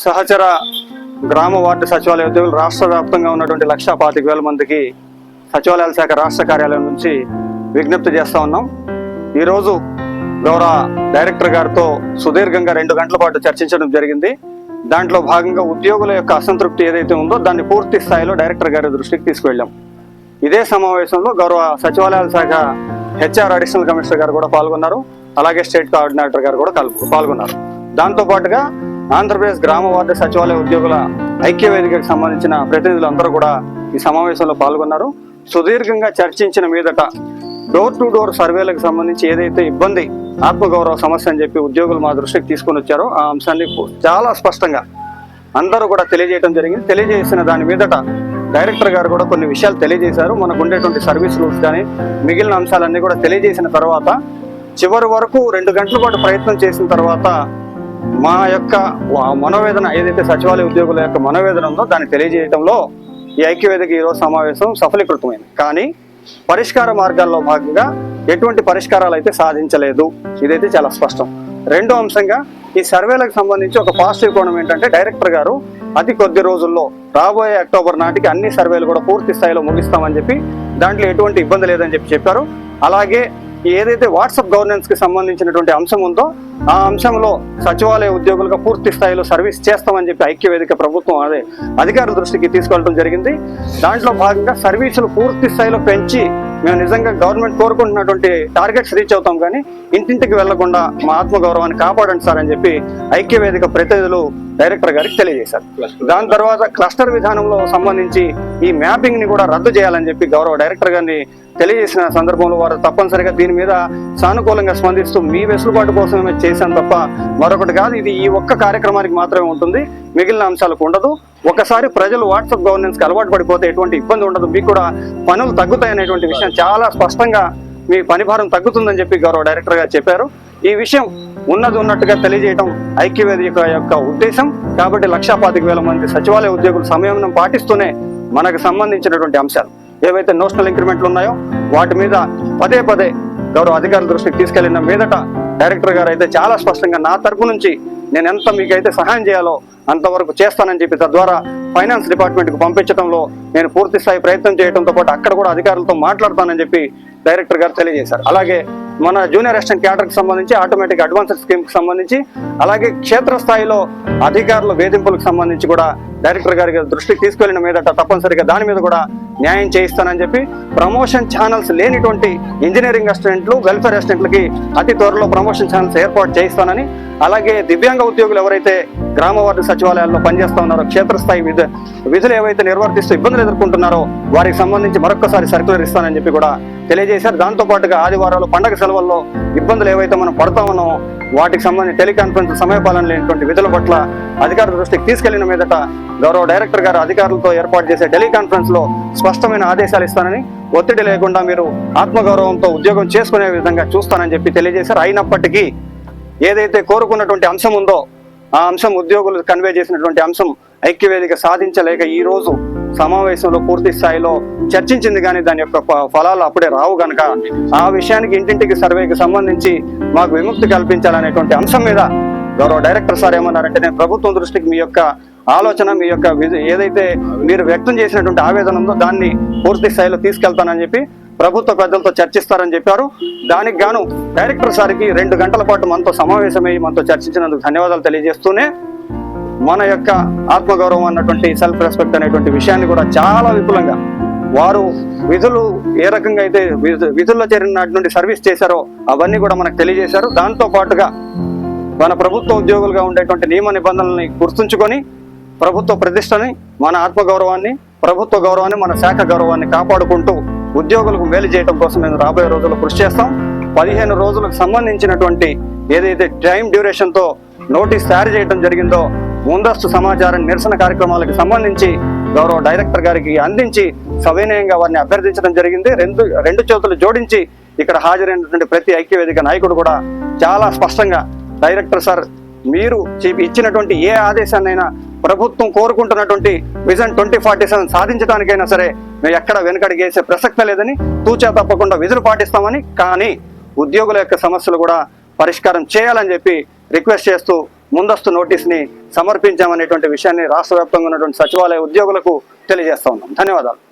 సహచర గ్రామ వార్డు సచివాలయ ఉద్యోగులు రాష్ట్ర వ్యాప్తంగా ఉన్నటువంటి లక్ష పాతిక వేల మందికి సచివాలయాల శాఖ రాష్ట్ర కార్యాలయం నుంచి విజ్ఞప్తి చేస్తా ఉన్నాం. ఈరోజు గౌరవ డైరెక్టర్ గారితో సుదీర్ఘంగా రెండు గంటల పాటు చర్చించడం జరిగింది. దాంట్లో భాగంగా ఉద్యోగుల యొక్క అసంతృప్తి ఏదైతే ఉందో దాన్ని పూర్తి స్థాయిలో డైరెక్టర్ గారి దృష్టికి తీసుకువెళ్ళాం. ఇదే సమావేశంలో గౌరవ సచివాలయాల శాఖ హెచ్ఆర్ అడిషనల్ కమిషనర్ గారు కూడా పాల్గొన్నారు. అలాగే స్టేట్ కోఆర్డినేటర్ గారు కూడా పాల్గొన్నారు. దాంతో పాటుగా ఆంధ్రప్రదేశ్ గ్రామ వార్డు సచివాలయ ఉద్యోగుల ఐక్య వేదికకు సంబంధించిన ప్రతినిధులు అందరూ కూడా ఈ సమావేశంలో పాల్గొన్నారు. సుదీర్ఘంగా చర్చించిన మీదట డోర్ టు డోర్ సర్వేలకు సంబంధించి ఏదైతే ఇబ్బంది ఆత్మగౌరవ సమస్య అని చెప్పి ఉద్యోగులు మా దృష్టికి తీసుకొని వచ్చారో ఆ అంశాన్ని చాలా స్పష్టంగా అందరూ కూడా తెలియజేయడం జరిగింది. తెలియజేసిన దాని మీదట డైరెక్టర్ గారు కూడా కొన్ని విషయాలు తెలియజేశారు. మనకు ఉండేటువంటి సర్వీస్ రూల్స్ కానీ మిగిలిన అంశాలన్నీ కూడా తెలియజేసిన తర్వాత చివరి వరకు రెండు గంటల పాటు ప్రయత్నం చేసిన తర్వాత మా యొక్క మనోవేదన ఏదైతే సచివాలయ ఉద్యోగుల యొక్క మనోవేదన ఉందో దాన్ని తెలియజేయడంలో ఈ ఐక్యవేదిక ఈరోజు సమావేశం సఫలీకృతమైంది. కానీ పరిష్కార మార్గాల్లో భాగంగా ఎటువంటి పరిష్కారాలు అయితే సాధించలేదు. ఇదైతే చాలా స్పష్టం. రెండో అంశంగా ఈ సర్వేలకు సంబంధించి ఒక పాజిటివ్ కోణం ఏంటంటే డైరెక్టర్ గారు అతి కొద్ది రోజుల్లో రాబోయే అక్టోబర్ నాటికి అన్ని సర్వేలు కూడా పూర్తి స్థాయిలో ముగిస్తామని చెప్పి దాంట్లో ఎటువంటి ఇబ్బంది లేదని చెప్పి చెప్పారు. అలాగే ఏదైతే వాట్సాప్ గవర్నెన్స్కి సంబంధించినటువంటి అంశం ఉందో ఆ అంశంలో సచివాలయ ఉద్యోగులుగా పూర్తి స్థాయిలో సర్వీస్ చేస్తామని చెప్పి ఐక్య వేదిక ప్రభుత్వం అదే అధికారుల దృష్టికి తీసుకెళ్ళడం జరిగింది. దాంట్లో భాగంగా సర్వీసులు పూర్తి స్థాయిలో పెంచి మేము నిజంగా గవర్నమెంట్ కోరుకుంటున్నటువంటి టార్గెట్స్ రీచ్ అవుతాం కానీ ఇంటింటికి వెళ్ళకుండా మా ఆత్మగౌరవాన్ని కాపాడండి సార్ అని చెప్పి ఐక్య వేదిక ప్రతినిధులు డైరెక్టర్ గారికి తెలియజేశారు. దాని తర్వాత క్లస్టర్ విధానంలో సంబంధించి ఈ మ్యాపింగ్ని కూడా రద్దు చేయాలని చెప్పి గౌరవ డైరెక్టర్ గారిని తెలియజేసిన సందర్భంలో వారు తప్పనిసరిగా దీని మీద సానుకూలంగా స్పందిస్తూ మీ వెసులుబాటు కోసమే చేశాను తప్ప మరొకటి కాదు. ఇది ఈ ఒక్క కార్యక్రమానికి మాత్రమే ఉంటుంది. మిగిలిన అంశాలకు ఉండదు. ఒకసారి ప్రజలు వాట్సాప్ గవర్నెన్స్కి అలవాటు పడిపోతే ఎటువంటి ఇబ్బంది ఉండదు. మీకు కూడా పనులు తగ్గుతాయి అనేటువంటి విషయం చాలా స్పష్టంగా మీ పని భారం తగ్గుతుందని చెప్పి గౌరవ డైరెక్టర్ గారు చెప్పారు. ఈ విషయం ఉన్నది ఉన్నట్టుగా తెలియజేయడం ఐక్యవేదిక యొక్క ఉద్దేశం. కాబట్టి లక్షా పాతిక వేల మంది సచివాలయ ఉద్యోగులు సంయమనం పాటిస్తూనే మనకు సంబంధించినటువంటి అంశాలు ఏవైతే నోషనల్ ఇంక్రిమెంట్లు ఉన్నాయో వాటి మీద పదే పదే గౌరవ అధికారుల దృష్టికి తీసుకెళ్ళిన మీదట డైరెక్టర్ గారు అయితే చాలా స్పష్టంగా నా తరపు నుంచి నేను ఎంత మీకైతే సహాయం చేయాలో అంతవరకు చేస్తానని చెప్పి తద్వారా ఫైనాన్స్ డిపార్ట్మెంట్కు పంపించడంలో నేను పూర్తి స్థాయి ప్రయత్నం చేయడంతో పాటు అక్కడ కూడా అధికారులతో మాట్లాడతానని చెప్పి డైరెక్టర్ గారు తెలియజేశారు. అలాగే మన జూనియర్ అసిస్టెంట్ క్యాడర్కి సంబంధించి ఆటోమేటిక్ అడ్వాన్స్డ్ స్కీమ్కి సంబంధించి అలాగే క్షేత్రస్థాయిలో అధికారుల వేధింపులకు సంబంధించి కూడా డైరెక్టర్ గారి దృష్టికి తీసుకెళ్ళిన మీదట తప్పనిసరిగా దాని మీద కూడా న్యాయం చేయిస్తానని చెప్పి ప్రమోషన్ ఛానల్స్ లేనిటువంటి ఇంజనీరింగ్ అసిస్టెంట్లు వెల్ఫేర్ అసిస్టెంట్లకి అతి త్వరలో ప్రమోషన్ ఛానల్స్ ఏర్పాటు చేయిస్తానని అలాగే దివ్యాంగ ఉద్యోగులు ఎవరైతే గ్రామ వార్డు సచివాలయాల్లో పనిచేస్తూ ఉన్నారో క్షేత్రస్థాయి విధు విధులు ఏవైతే నిర్వర్తిస్తూ ఇబ్బందులు ఎదుర్కొంటున్నారో వారికి సంబంధించి మరొకసారి సర్క్యులర్ ఇస్తానని చెప్పి కూడా తెలియజేశారు. దాంతో పాటుగా ఆదివారాలు పండగ సెలవుల్లో ఇబ్బందులు ఏవైతే మనం పడతా ఉన్నామో వాటికి సంబంధించి టెలికాన్ఫరెన్స్ సమయపాలన లేనటువంటి విధుల పట్ల అధికారుల దృష్టికి తీసుకెళ్ళిన మీదట గౌరవ డైరెక్టర్ గారు అధికారులతో ఏర్పాటు చేసే టెలికాన్ఫరెన్స్లో స్పష్టమైన ఆదేశాలు ఇస్తానని ఒత్తిడి లేకుండా మీరు ఆత్మగౌరవంతో ఉద్యోగం చేసుకునే విధంగా చూస్తానని చెప్పి తెలియజేశారు. అయినప్పటికీ ఏదైతే కోరుకున్నటువంటి అంశం ఉందో ఆ అంశం ఉద్యోగులు కన్వే చేసినటువంటి అంశం ఐక్యవేదిక సాధించలేక ఈ రోజు సమావేశంలో పూర్తి స్థాయిలో చర్చించింది కానీ దాని యొక్క ఫలాలు అప్పుడే రావు గనక ఆ విషయానికి ఇంటింటికి సర్వేకి సంబంధించి మాకు విముక్తి కల్పించాలనేటువంటి అంశం మీద గౌరవ డైరెక్టర్ సార్ ఏమన్నారంటే నేను ప్రభుత్వం దృష్టికి మీ యొక్క ఆలోచన మీ యొక్క ఏదైతే మీరు వ్యక్తం చేసినటువంటి ఆవేదన ఉందో దాన్ని పూర్తి స్థాయిలో తీసుకెళ్తానని చెప్పి ప్రభుత్వ పెద్దలతో చర్చిస్తారని చెప్పారు. దానికి గాను డైరెక్టర్ సార్కి రెండు గంటల పాటు మనతో సమావేశమై మనతో చర్చించినందుకు ధన్యవాదాలు తెలియజేస్తూనే మన యొక్క ఆత్మగౌరవం అన్నటువంటి సెల్ఫ్ రెస్పెక్ట్ అనేటువంటి విషయాన్ని కూడా చాలా విపులంగా వారు విధులు ఏ రకంగా అయితే విధుల్లో చేరిన నాటి నుండి సర్వీస్ చేశారో అవన్నీ కూడా మనకు తెలియజేశారు. దాంతో పాటుగా మన ప్రభుత్వ ఉద్యోగులుగా ఉండేటువంటి నియమ నిబంధనల్ని గుర్తుంచుకొని ప్రభుత్వ ప్రతిష్టని మన ఆత్మగౌరవాన్ని ప్రభుత్వ గౌరవాన్ని మన శాఖ గౌరవాన్ని కాపాడుకుంటూ ఉద్యోగులకు మేలు చేయడం కోసం మేము రాబోయే రోజుల్లో కృషి చేస్తాం. పదిహేను రోజులకు సంబంధించినటువంటి ఏదైతే టైం డ్యూరేషన్తో నోటీస్ తయారు చేయడం జరిగిందో ముందస్తు సమాచారం నిరసన కార్యక్రమాలకు సంబంధించి గౌరవ డైరెక్టర్ గారికి అందించి సవినయంగా వారిని అభ్యర్థించడం జరిగింది. రెండు రెండు చేతులు జోడించి ఇక్కడ హాజరైనటువంటి ప్రతి ఐక్యవేదిక నాయకుడు కూడా చాలా స్పష్టంగా డైరెక్టర్ సార్ మీరు ఇచ్చినటువంటి ఏ ఆదేశాన్నైనా ప్రభుత్వం కోరుకుంటున్నటువంటి విజన్ ట్వంటీ ఫార్టీ సెవెన్ సాధించడానికైనా సరే మేము ఎక్కడ వెనకడిగేసే ప్రసక్తే లేదని తూచా తప్పకుండా విధులు పాటిస్తామని కానీ ఉద్యోగుల యొక్క సమస్యలు కూడా పరిష్కారం చేయాలని చెప్పి రిక్వెస్ట్ చేస్తూ ముందస్తు నోటీస్ని సమర్పించామనేటువంటి విషయాన్ని రాష్ట్ర వ్యాప్తంగా ఉన్నటువంటి సచివాలయ ఉద్యోగులకు తెలియజేస్తా ఉన్నాం. ధన్యవాదాలు.